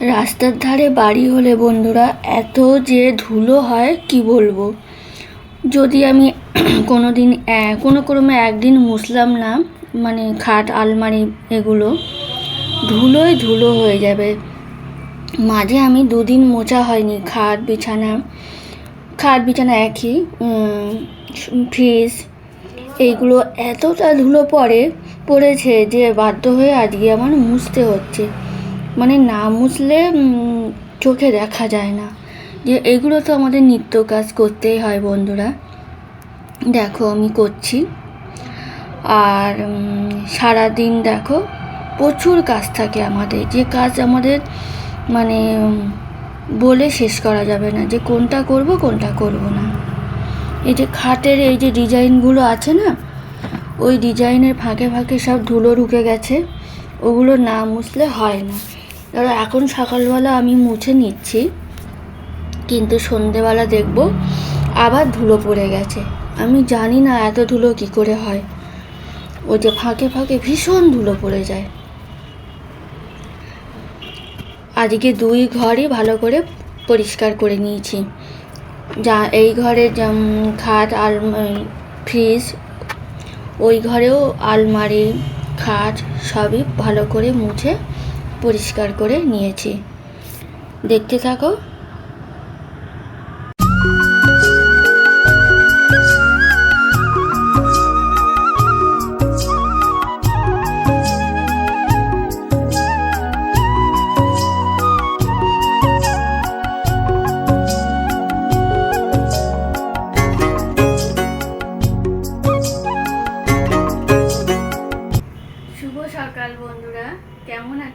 রাস্তার ধারে বাড়ি হলে বন্ধুরা, এত যে ধুলো হয়, কি বলব? যদি আমি কোনো দিন কোনো ক্রমে একদিন মুছলাম না মানে খাট, আলমারি এগুলো ধুলোয় ধুলো হয়ে যাবে। মাঝে আমি দুদিন মোছা হয়নি, খাট, বিছানা খাট, বিছানা একই ফ্রিজ, এইগুলো এতটা ধুলো পড়ে, পড়েছে যে বাধ্য হয়ে আজকে আমার মুছতে হচ্ছে। মানে না মুছলে চোখে দেখা যায় না। যে এগুলো তো আমাদের নিত্য কাজ করতেই হয় বন্ধুরা। দেখো আমি করছি। আর উম, সারাদিন দেখো প্রচুর কাজ থাকে আমাদের। যে কাজ আমাদের মানে বলে শেষ করা যাবে না। যে কোনটা করব কোনটা করব না। এই যে খাটের এই যে ডিজাইনগুলো আছে না ওই ডিজাইনের ফাঁকে ফাঁকে সব ধুলো ঢুকে গেছে। ওগুলো না মুছলে হয় না। ধরো, এখন সকালবেলা আমি মুছে নিচ্ছি, কিন্তু সন্ধেবেলা দেখব আবার ধুলো পড়ে গেছে। আমি জানি না এত ধুলো কি করে হয়। ওই যে ফাঁকে ফাঁকে ভীষণ ধুলো পড়ে যায়। আজকে দুই ঘরই ভালো করে পরিষ্কার করে নিয়েছি। যা, এই ঘরে খাট, আল ফ্রিজ, ওই ঘরেও আলমারি, খাট সবই ভালো করে মুছে পরিষ্কার করে নিয়েছি। দেখতে থাকো।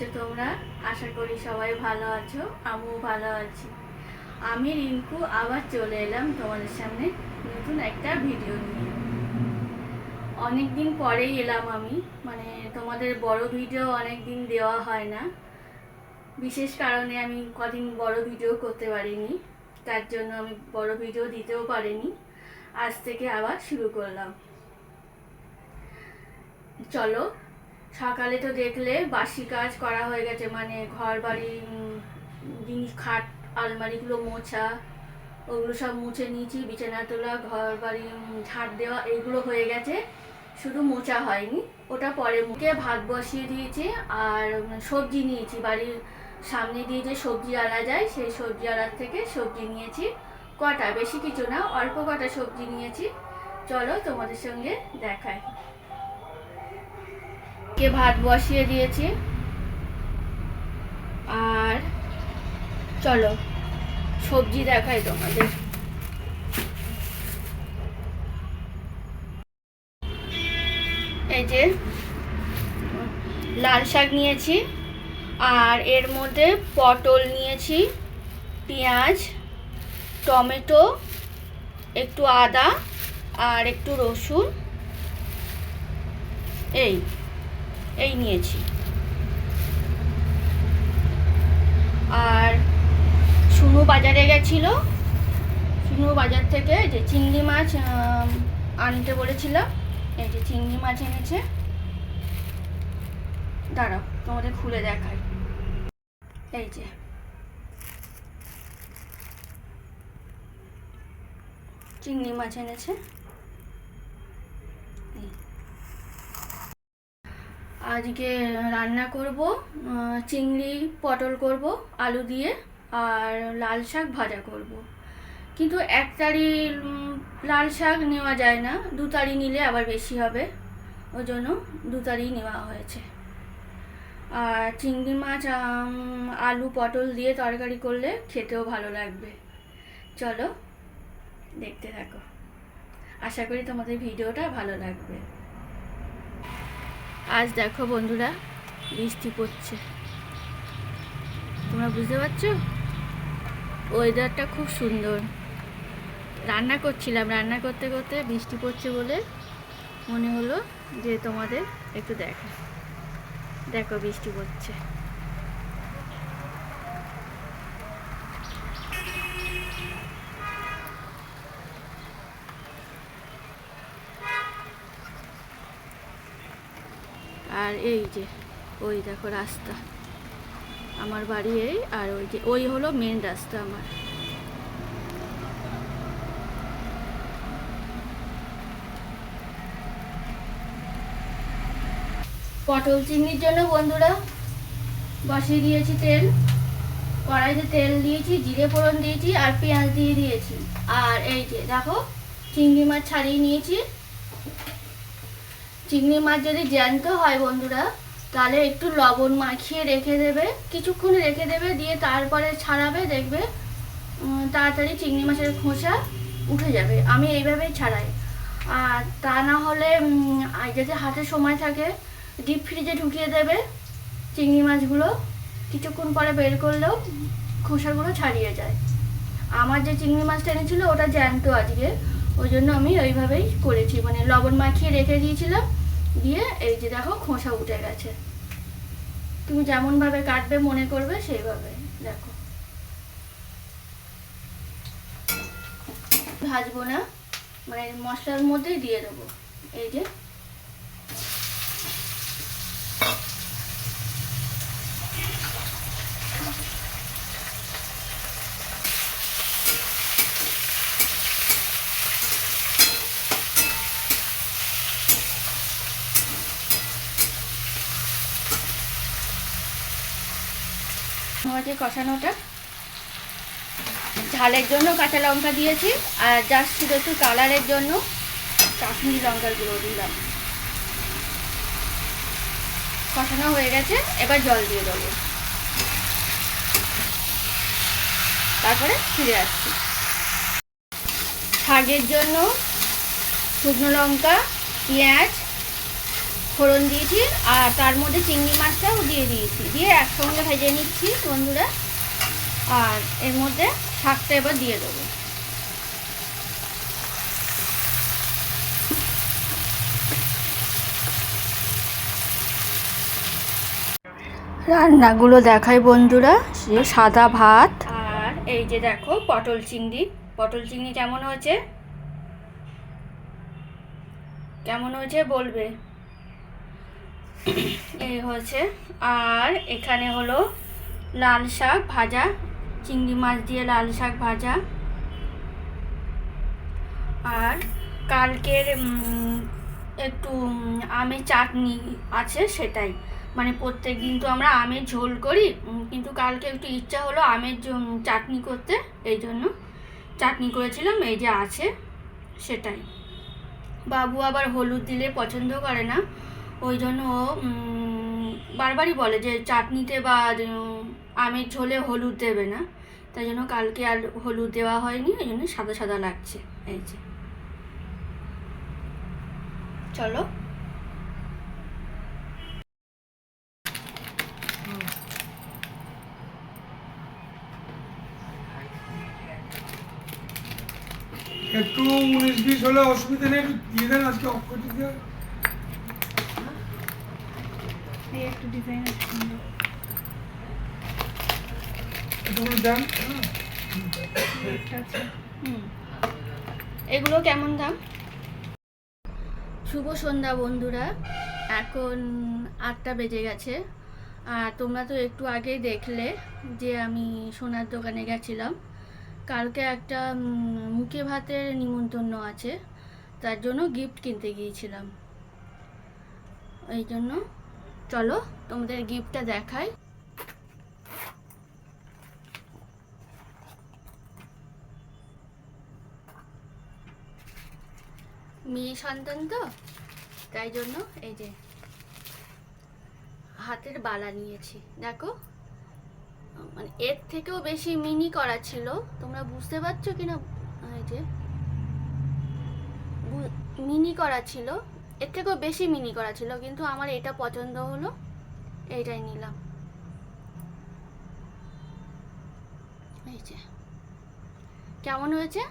আছো তোমরা? আশা করি সবাই ভালো আছো, আমিও ভালো আছি। আমি রিঙ্কু, আবার চলে এলাম তোমাদের সামনে নতুন একটা ভিডিও নিয়ে। অনেক দিন পরেই এলাম আমি মানে তোমাদের বড় ভিডিও অনেক দিন দেওয়া হয় না। বিশেষ কারণে আমি কদিন বড় ভিডিও করতে পারিনি, তার জন্য আমি বড় ভিডিও দিতেও পারিনি। আজ থেকে আবার শুরু করলাম। চলো সকালে তো দেখলে বাসি কাজ করা হয়ে গেছে মানে ঘর বাড়ি জিনিস খাট আলমারিগুলো মোছা, ওগুলো সব মুছে নিয়েছি, বিছানা তোলা ঘর বাড়ি ঝাড় দেওয়া, এইগুলো হয়ে গেছে। শুধু মোচা হয়নি, ওটা পরে মুখে ভাত বসিয়ে দিয়েছি আর সবজি নিয়েছি। বাড়ির সামনে দিয়ে যে সবজি আলা যায়, সেই সবজি আলার থেকে সবজি নিয়েছি। কটা? বেশি কিছু না, অল্প কটা সবজি নিয়েছি। চলো তোমাদের সঙ্গে দেখাই। কে ভাত বসিয়ে দিয়েছি? আর চলো, সবজি দেখাই তোমাদের। এই যে লাল শাক নিয়েছি, আর এর মধ্যে পটল নিয়েছি, পেঁয়াজ, টমেটো, একটু আদা, আর একটু রসুন। এই। এই নিয়েছি। আর সুনু বাজারে গেছিল। সুনু বাজার থেকে যে চিংড়ি মাছ আনতে বলেছিলাম। এই যে চিংড়ি মাছ এনেছে। দাঁড়াও, তোমাদের খুলে দেখাই। এই যে। চিংড়ি মাছ এনেছে। আজকে রান্না করব চিংড়ি, পটল করব, আলু দিয়ে, আর লাল শাক ভাজা করব। কিন্তু এক তারি লাল শাক নেওয়া যায় না, দু তারি নিলে আবার বেশি হবে। ওই জন্য দু তারি নেওয়া হয়েছে। আর চিংড়ি মাছ আলু, পটল দিয়ে তরকারি করলে খেতেও ভালো লাগবে। চলো, দেখতে থাকো। আশা করি তোমাদের ভিডিওটা ভালো লাগবে। আজ দেখো বন্ধুরা, বৃষ্টি পড়ছে। তোমরা বুঝতে পারছ? ওয়েদারটা খুব সুন্দর। রান্না করছিলাম, রান্না করতে করতে বৃষ্টি পড়ছে বলে মনে হলো যে তোমাদের একটু দেখো। দেখো বৃষ্টি পড়ছে। আর এই যে, ওই দেখো রাস্তা। আমার বাড়ি এই, আর ওই যে, ওই হলো মেন রাস্তা আমার। পটল চিংড়ির জন্য বন্ধুরা, বসিয়ে দিয়েছি তেল। কড়াইতে তেল দিয়েছি, জিরে ফোড়ন দিয়েছি, আর পেঁয়াজ দিয়ে দিয়েছি। আর এই যে, দেখো, চিংড়ি মাছ ছাড়িয়ে নিয়েছি। চিংড়ি মাছ যদি জ্যান্ত হয় বন্ধুরা, তাহলে একটু লবণ মাখিয়ে রেখে দেবে। কিছুক্ষণ রেখে দেবে, দিয়ে তারপরে ছাড়াবে, দেখবে তাড়াতাড়ি চিংড়ি মাছের খোসা উঠে যাবে। আমি এইভাবেই ছাড়াই। আর তা না হলে যদি হাতে সময় থাকে ডিপ ফ্রিজে ঢুকিয়ে দেবে চিংড়ি মাছগুলো। কিছুক্ষণ পরে বের করলেও খোসাগুলো ছাড়িয়ে যায়। আমার যে চিংড়ি মাছটা এনেছিল, ওটা জ্যান্ত আজকে। ওই জন্য আমি ওইভাবেই করেছি। মানে লবণ মাখিয়ে রেখে দিয়েছিলাম। দিয়ে এই যে দেখো খোসা উঠে গেছে। তুমি যেমন ভাবে কাটবে মনে করবে সেইভাবে, দেখো। ভাজবো না মানে মশলার মধ্যেই দিয়ে দেবো। এই যে হচ্ছে কষানোটা। ঝালের জন্য কাঁচা লঙ্কা দিয়েছি, আর জাস্ট শুধু একটু কালারের জন্য কাশ্মীরি লঙ্কার গুঁড়ো দিলাম। কষানো হয়ে গেছে, এবার জল দিয়ে দেবো। তারপরে ফিরে আসছি। শাকের জন্য শুকনো লঙ্কা, পেঁয়াজ ফোড়ন দিয়েছি আর তার মধ্যে চিংড়ি মাছটাও দিয়ে দিয়েছি। দিয়ে একসঙ্গে ভেজে নিচ্ছি বন্ধুরা। আর এর মধ্যে শাকটা এবার দিয়ে দেবো। রান্নাগুলো দেখাই বন্ধুরা সাদা ভাত। আর এই যে দেখো পটল চিংড়ি। পটল চিংড়ি কেমন হয়েছে? কেমন হয়েছে বলবে? এই হয়েছে। আর এখানে হলো লাল শাক ভাজা, চিংড়ি মাছ দিয়ে লাল শাক ভাজা। আর কালকের একটু আমের চাটনি আছে সেটাই। মানে প্রত্যেক দিন তো আমরা আমের ঝোল করি কিন্তু কালকে একটু ইচ্ছা হলো আমের চাটনি করতে, এই জন্য চাটনি করেছিলাম, এই যে আছে সেটাই। বাবু আবার হলুদ দিলে পছন্দ করে না। ওই জন্য ও বারবারই বলে যে চাটনিতে বা আমের ঝোলে হলুদ দেবে না। তাই জন্য কালকে আর হলুদ দেওয়া হয়নি, ওই জন্য সাদা সাদা লাগছে, এই যে। চলো। একটু উনিশ বিশ হলে অসুবিধা নেই দিয়ে দেন আজকে অফ দিয়ে এই একটু ডিজাইন দেন হ্যাঁ। হুম। এগুলো কেমন দাম? শুভ সন্ধ্যা বন্ধুরা। এখন আটটা বেজে গেছে। আর তোমরা তো একটু আগেই দেখলে যে আমি সোনার দোকানে গেছিলাম। কালকে একটা মুখে ভাতের নিমন্ত্রণ আছে। তার জন্য গিফট কিনতে গিয়েছিলাম। এই জন্য চলো তোমাদের গিফটটা দেখাই। মেয়ে সন্তান তো, তাই জন্য এই যে হাতের বালা নিয়েছি। দেখো মানে এর থেকেও বেশি মিনি করা ছিল। তোমরা বুঝতে পারছ কিনা? এই যে মিনি করা ছিল। এর থেকেও বেশি মিনি করা ছিল, কিন্তু আমার এটা পছন্দ হলো, এইটাই নিলাম। এই যে। কেমন হয়েছে?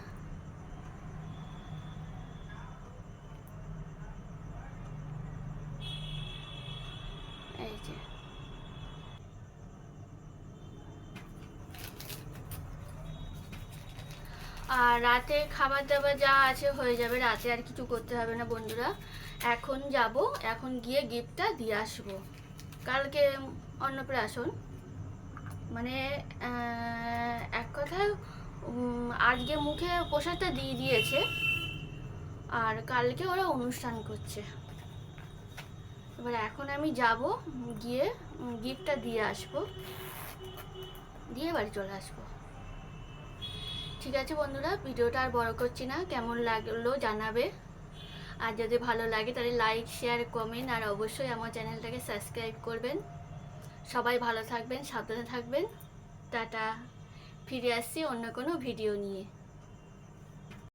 এই যে। আর রাতে খাবার দাবার যা আছে হয়ে যাবে, রাতে আর কিছু করতে হবে না বন্ধুরা। এখন যাব, এখন গিয়ে গিফটটা দিয়ে আসব। কালকে অন্নপ্রাশন। মানে এক কথায় আজকে মুখে প্রসাদটা দিয়ে দিয়েছে, আর কালকে ওরা অনুষ্ঠান করছে। এবার এখন আমি যাব, গিয়ে গিফটটা দিয়ে আসব। দিয়ে বাড়ি চলে আসব। ঠিক আছে বন্ধুরা, ভিডিওটা আর বড় করছি না, কেমন লাগল জানাবে। আর যদি ভালো লাগে তাহলে লাইক শেয়ার কমেন্ট আর অবশ্যই আমার চ্যানেলটাকে সাবস্ক্রাইব করবেন। সবাই ভালো থাকবেন, সাবধানে থাকবেন। টাটা। ফিরে আসছি অন্য কোনো ভিডিও নিয়ে।